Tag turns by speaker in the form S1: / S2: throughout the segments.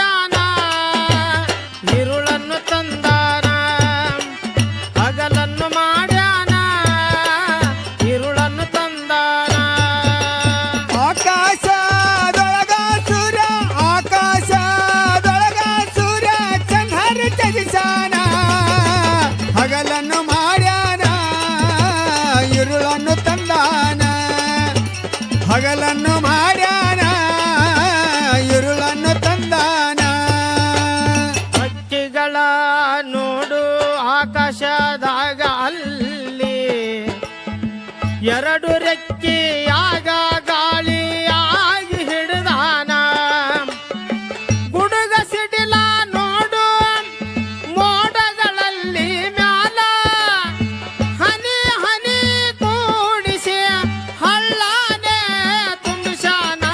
S1: ತಂದಾನ ಇರುಳನ್ನು ತಂದಾನ ಹಗಲನ್ನು ಮಾಡ್ಯಾನ ಇರುಳನ್ನು ತಂದಾನ ಆಕಾಶದೊಳಗ ಸೂರ್ಯ ಆಕಾಶದೊಳಗ ಸೂರ್ಯ ಚಂದ್ರ ಚಲಿಸಾನ.
S2: ಹಗಲನ್ನು ಮಾಡ್ಯಾನ ಇರುಳನ್ನು ತಂದಾನ.
S1: ಹಗಲನ್ನು ಎರಡು ರೆಕ್ಕಿಯಾಗ ಗಾಳಿಯಾಗಿ ಹಿಡಿದಾನ. ಗುಡುಗ ಸಿಡಿಲ ನೋಡು, ಮೋಡಗಳಲ್ಲಿ ಮ್ಯಾಲ. ಹನಿ ಹನಿ ಕೂಡಿಸಿ ಹಳ್ಳಾನೆ ತುಂಬಿಸಾನ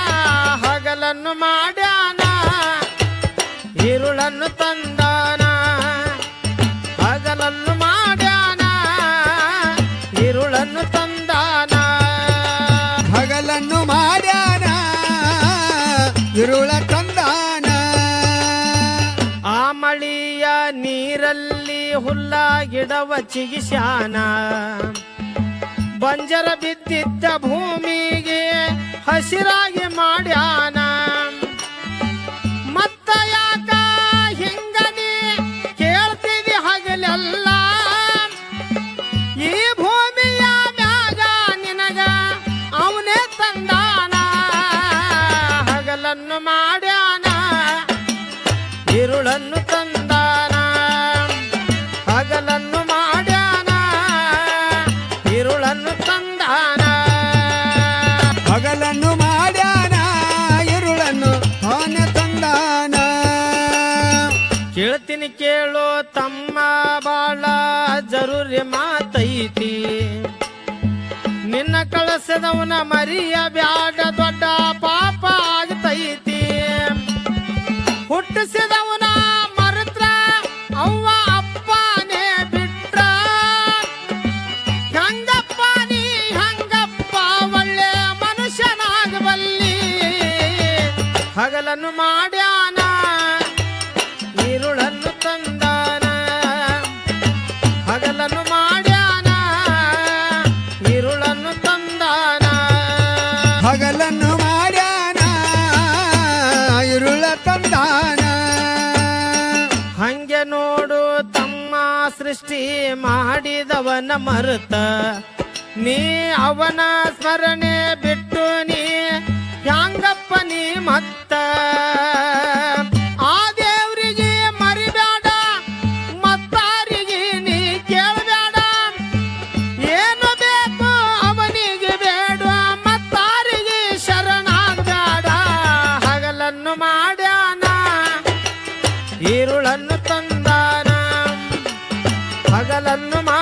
S1: ಹಗಲನ್ನು ಮಾಡ್ಯಾನ. ಈರುಳನ್ನು ತಂದು ಇರುಳ ತಂದಾನ ಆ ಮಳಿಯ ನೀರಲ್ಲಿ ಹುಲ್ಲ ಗಿಡವ ಚಿಗಿಶಾನ ಬಂಜರ ಬಿದ್ದಿದ್ದ ಭೂಮಿಗೆ ಹಸಿರಾಗಿ ಮಾಡ್ಯಾನ. ಹಗಲನ್ನು ಮಾಡ್ಯಾನ ಇರುಳನ್ನು ತಂದಾನ ಹಗಲನ್ನು ಮಾಡ್ಯಾನ ಇರುಳನ್ನು ತಂದಾನ.
S2: ಹಗಲನ್ನು ಮಾಡ್ಯಾನ ಇರುಳನ್ನು ತಾನೆ ತಂದಾನ.
S1: ಕೇಳ್ತೀನಿ ಕೇಳೋ ತಮ್ಮ ಬಾಳ ಜರೂರಿ ಮಾತೈತಿ. ನಿನ್ನ ಕಳಸದವನ ಮರಿಯ ಬ್ಯಾಡ ಹಗಲನ್ನು ಮಾಡ್ಯಾನ ಇರುಳನ್ನು ತಂದಾನ. ಹಗಲನ್ನು ಮಾಡ್ಯಾನ ಇರುಳನ್ನು ತಂದಾನ.
S2: ಹಗಲನ್ನು ಮಾಡ್ಯಾನ ಇರುಳ ತಂದಾನ.
S1: ಹಂಗೆ ನೋಡು ತಮ್ಮ ಸೃಷ್ಟಿ ಮಾಡಿದವನ ಮರುತ. ನೀ ಅವನ ಸ್ಮರಣೆ ಇರುಳನ್ನು ತಂದಾನ ಹಗಲನ್ನು ಮಾ